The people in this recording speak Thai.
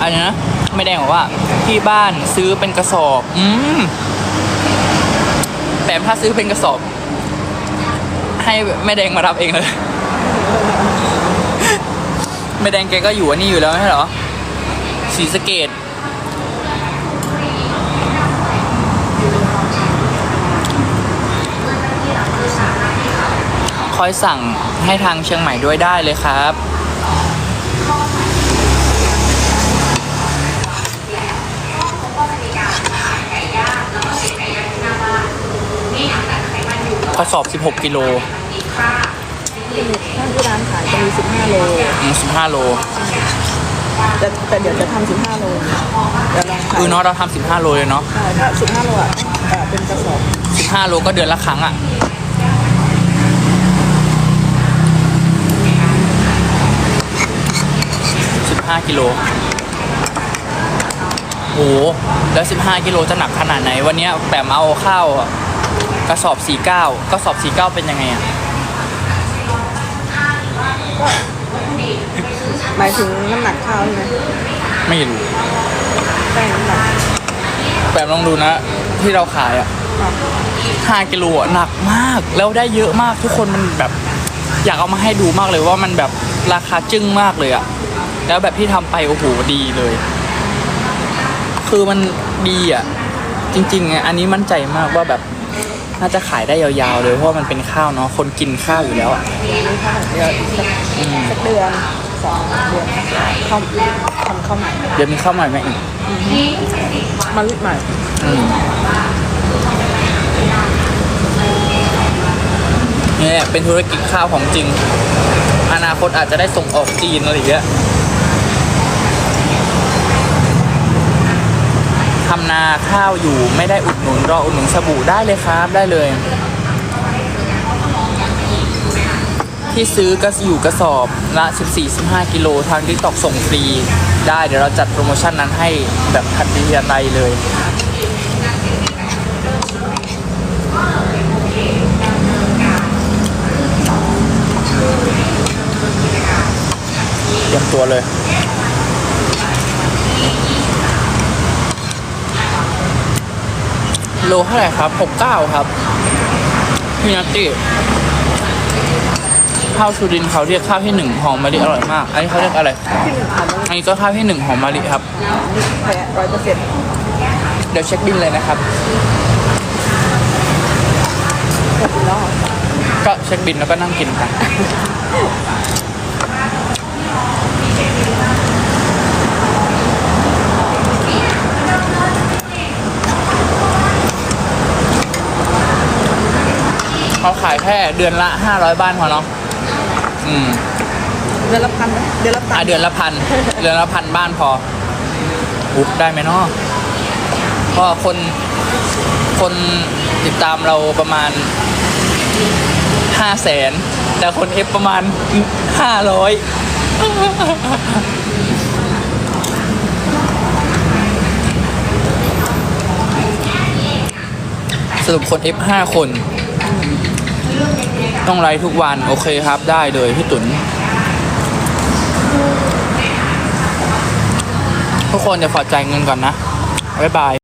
อันนี้นะไม่แดงบอกว่า ที่บ้านซื้อเป็นกระสอบ อืมแต่ถ้าซื้อเป็นกระสอบ ให้แม่แดงมารับเองเลยแม่แดงแกก็อยู่อันนี้อยู่แล้วไม่ใช่เหรอสีสะเกตคอยสั่งให้ทางเชียงใหม่ด้วยได้เลยครับ กระสอบ 16 กิโลถ้าที่ร้านขายจะมี 15 โล อืม15 โล แต่แต่เดี๋ยวจะทำ15 โลเดี๋ยวลองขายคือเนาะเราทำ15 โลเลยเนาะ ใช่ถ้า15 โลอะเอ่อเป็นกระสอบ 15 โลก็เดือนละครั้งอะ่ะ 15 กิโล โอ้โหแล้ว 15 กิโลจะหนักขนาดไหน วันเนี้ยแปมเอาข้าวอะ กระสอบ49กระสอบ49เป็นยังไงอะหมายถึงน้ำหนักข้าวใช่ไหมไม่รู้แป้งน้ำหนักแปมลองดูนะ ที่เราขายอะอะ5กิโลอะหนักมาก แล้วได้เยอะมากทุกคนมันแบบ อยากเอามาให้ดูมากเลยว่ามันแบบราคาจึ้งมากเลยอะแล้วแบบที่ทำไปโอ้โหดีเลย คือมันดีอะจริงๆอะอันนี้มั่นใจมากว่าแบบ น่าจะขายได้ยาวๆเลยเพราะว่ามันเป็นข้าวเนาะคนกินข้าวอยู่แล้วอะเดี๋ยวอีกสักสักเดือนสองเดือนเข้าทำข้าวใหม่เดี๋ยวมีข้าวใหม่ไหมาอีกมาลิดใหม่อืมนี่แหละเป็นธุรกิจข้าวของจริง อนาคตอาจจะได้ส่งออกจีนอะไรอย่างเงี้ยำนาข้าวอยู่ไม่ได้อุดหนุนรออุดหนุนสบู่ได้เลยครับได้เลย ที่ซื้อก็อยู่กระสอบละ 14-15 กิโลทางทิกตอกส่งฟรี ได้เดี๋ยวเราจัดโปรโมชั่นนั้นให้แบบทันทีทันใดเลยเตรียมตัวเลย โลเท่าไหร่ครับ 69 ครับพี่นัตตี้ข้าวสุรินเขาเรียกข้าวที่หนึ่งหอมมะลิอร่อยมาก อันนี้เขาเรียกอะไร อันนี้ก็ข้าวที่หนึ่งหอมมะลิครับร้อยเปอร์เซ็นต์เดี๋ยวเช็คบินเลยนะครับ ก็เช็คบินแล้วก็นั่งกินกัน เขาขายแค่เดือนละ 500 บ้านพอเนาะอืมเดือนละพันไหมเดือนละพัอะนเดือนละพันเดือนละพันบ้านพออุ๊บได้ไหมเนาะเพราะคนคนติดตามเราประมาณห้าแสนแต่คนเอฟประมาณห้าร้อยสรุปคนเอฟห้าคน ต้องไลฟ์ทุกวัน โอเคครับได้เลยพี่ตุนทุกคนเดี๋ยวฝากจ่ายเงินก่อนนะ บ๊ายบาย